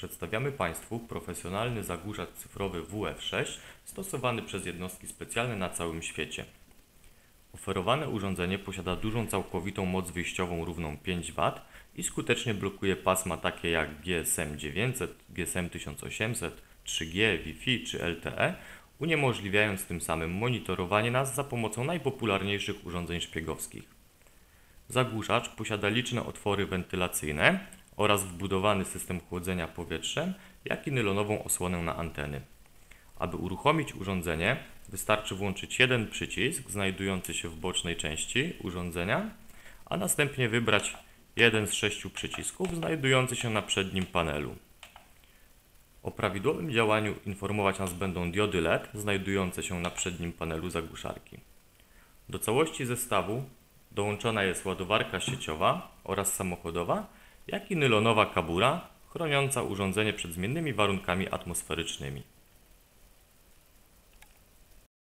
Przedstawiamy Państwu profesjonalny zagłuszacz cyfrowy WF6 stosowany przez jednostki specjalne na całym świecie. Oferowane urządzenie posiada dużą całkowitą moc wyjściową równą 5 W i skutecznie blokuje pasma takie jak GSM 900, GSM 1800, 3G, Wi-Fi czy LTE, uniemożliwiając tym samym monitorowanie nas za pomocą najpopularniejszych urządzeń szpiegowskich. Zagłuszacz posiada liczne otwory wentylacyjne oraz wbudowany system chłodzenia powietrzem, jak i nylonową osłonę na anteny. Aby uruchomić urządzenie, wystarczy włączyć jeden przycisk znajdujący się w bocznej części urządzenia, a następnie wybrać jeden z sześciu przycisków znajdujący się na przednim panelu. O prawidłowym działaniu informować nas będą diody LED znajdujące się na przednim panelu zagłuszarki. Do całości zestawu dołączona jest ładowarka sieciowa oraz samochodowa, jak i nylonowa kabura chroniąca urządzenie przed zmiennymi warunkami atmosferycznymi.